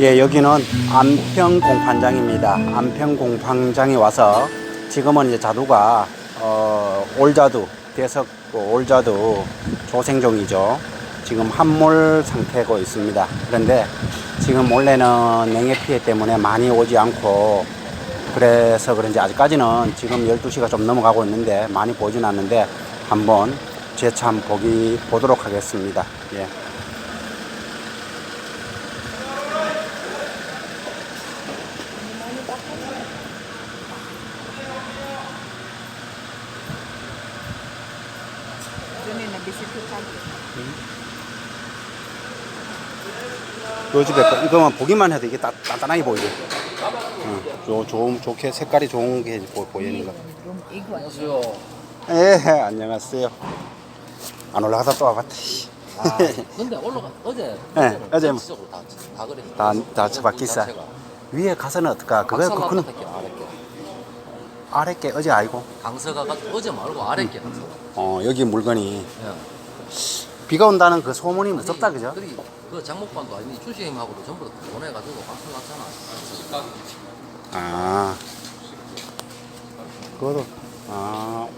예, 여기는 안평 공판장입니다. 안평 공판장에 와서 지금은 이제 자두가 어, 올자두, 대석 올자두 조생종이죠. 지금 함몰 상태고 있습니다. 그런데 지금 원래는 냉해 피해 때문에 많이 오지 않고 그래서 그런지 아직까지는 지금 12시가 좀 넘어가고 있는데 많이 보진 않는데 한번 한번 보기 보도록 하겠습니다. 예. 전에는 비슷하게 요 집에 거, 이거만 보기만 해도 이게 따, 단단하게 보이죠. 응. 요, 좋은, 좋게 색깔이 좋은 게 보, 보이는 거. 이거 안녕하세요. 예, 안녕하세요. 안 올라가다 또 와봤다. 씨. 아, 근데 올라가 어제 네, 어제 뭐- 다, 다 그래. 다, 다 처박기싸. 위에 가서는 어떨까? 그거, 그거는 게 아랫게. 아래 게 어제 알고. 강서가 가 어제 말고 아랫게 강서. 어, 여기 물건이 예. 비가 온다는 그 소문이 무섭다, 그죠? 그리 그 장목반도 아니 주시님하고도 전부 다 보내가지고 강서 갔잖아. 아. 그것도, 아,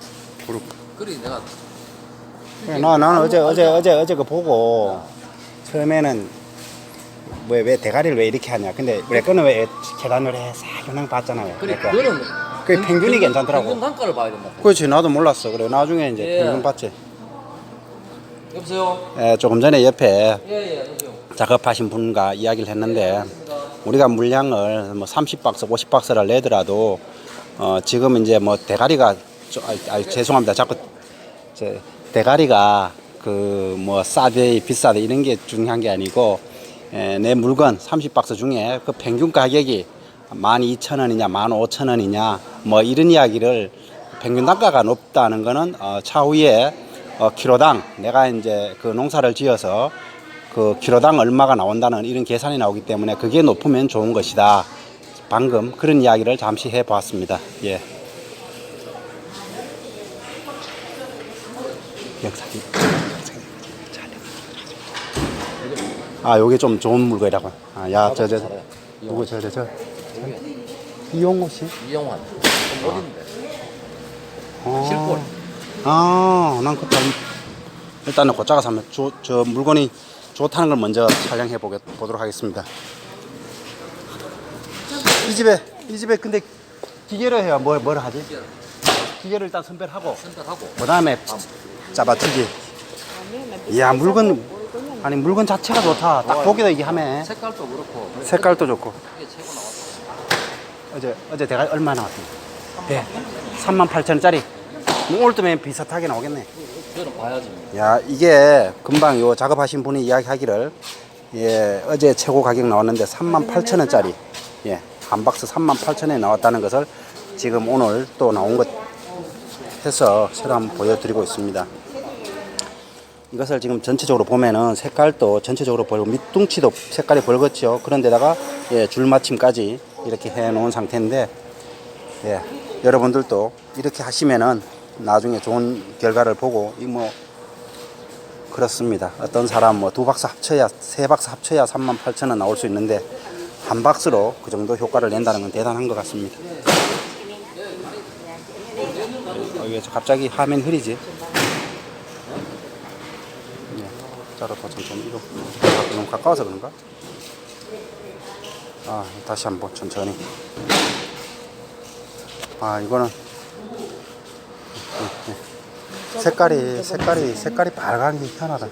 그렇 그리 내가 예, 나, 나는 어제, 어제, 어제, 어제 그 보고, 처음에는, 왜, 왜 대가리를 왜 이렇게 하냐. 근데, 내 거는 왜 계단을 해, 싹 그냥 봤잖아요. 그래 내 거. 그거는 그게 평균이 괜찮더라고. 평균 단가를 봐야 된다. 그렇지, 나도 몰랐어. 그래, 나중에 이제 예. 평균 봤지. 여보세요. 예, 조금 전에 옆에 예예 여보세요. 작업하신 분과 이야기를 했는데, 우리가 물량을 뭐 30박스, 50박스를 내더라도, 어, 지금 이제 뭐 대가리가, 저, 아, 아, 죄송합니다. 자꾸, 저, 대가리가 그 뭐 싸대, 비싸대 이런 게 중요한 게 아니고, 에, 내 물건 30박스 중에 그 평균 가격이 12,000원이냐, 15,000원이냐, 뭐 이런 이야기를 평균 단가가 높다는 거는 어, 차후에 어, 키로당 내가 이제 그 농사를 지어서 그 키로당 얼마가 나온다는 이런 계산이 나오기 때문에 그게 높으면 좋은 것이다. 방금 그런 이야기를 잠시 해 보았습니다. 예. 영상이 아, 요게 좀 좋은 물건이라고. 아, 야, 저, 저, 누구, 저, 저, 저. 이용호 씨? 이영환. 좀 어딘데? 어. 실골. 아, 난 그때 일단은 고짜가 사면 저, 저 물건이 좋다는 걸 먼저 촬영해 보게, 보도록 하겠습니다. 이 집에, 이 집에 근데 기계로 해야 뭘, 뭘 하지? 기계를 일단 선별하고, 선별하고. 그 다음에 잡아치기. 이야, 물건, 아니, 물건 자체가 좋다. 딱 보기도 이게 하네. 색깔도 그렇고. 색깔도 좋고. 이게 최고 나왔어. 어제, 어제 대가 얼마 나왔습니까? 네. 3만 8천 원짜리. 뭐 오늘 또면 비슷하게 나오겠네. 저는 봐야지. 야 이게 금방 요 작업하신 분이 이야기하기를 예 어제 최고 가격 나왔는데 3만 8천 원짜리 예 한 박스 3만 8천 원에 나왔다는 것을 지금 오늘 또 나온 것 해서 새로 한번 보여드리고 있습니다. 이것을 지금 전체적으로 보면은 색깔도 전체적으로 벌고 밑둥치도 색깔이 벌겋죠. 그런데다가 예, 줄마침까지 이렇게 해 놓은 상태인데 예, 여러분들도 이렇게 하시면은 나중에 좋은 결과를 보고 이 뭐 그렇습니다. 어떤 사람 뭐 두 박스 합쳐야 세 박스 합쳐야 3만 8천 원 나올 수 있는데 한 박스로 그 정도 효과를 낸다는 건 대단한 것 같습니다. 어, 왜 갑자기 화면 흐리지? 예, 자로 더 천천히 이거 아, 너무 가까워서 그런가? 아 다시 한번 천천히. 아 이거는. 색깔이 색깔이 색깔이 빨간 게 희한하다.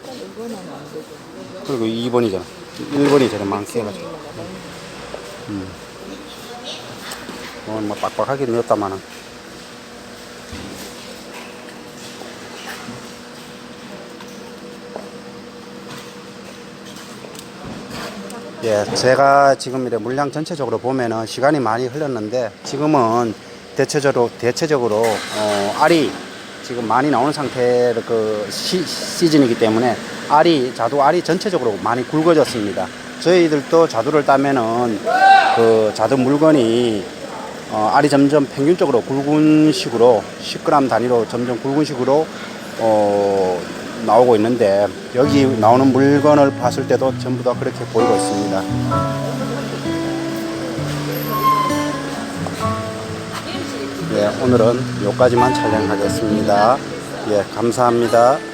그리고 2번이잖아. 1번이 저래 많게 해가지고. 음. 오늘 뭐 빡빡하게 넣었다마는. 예, 제가 지금 이래 물량 전체적으로 보면은 시간이 많이 흘렀는데 지금은 대체적으로 대체적으로 어, 알이 지금 많이 나오는 상태 그 시, 시즌이기 때문에 알이 자두 알이 전체적으로 많이 굵어졌습니다. 저희들도 자두를 따면은 그 자두 물건이 어, 알이 점점 평균적으로 굵은 식으로 10g 단위로 점점 굵은 식으로 어, 나오고 있는데 여기 나오는 물건을 봤을 때도 전부 다 그렇게 보이고 있습니다. 예, 오늘은 여기까지만 촬영하겠습니다. 예, 감사합니다.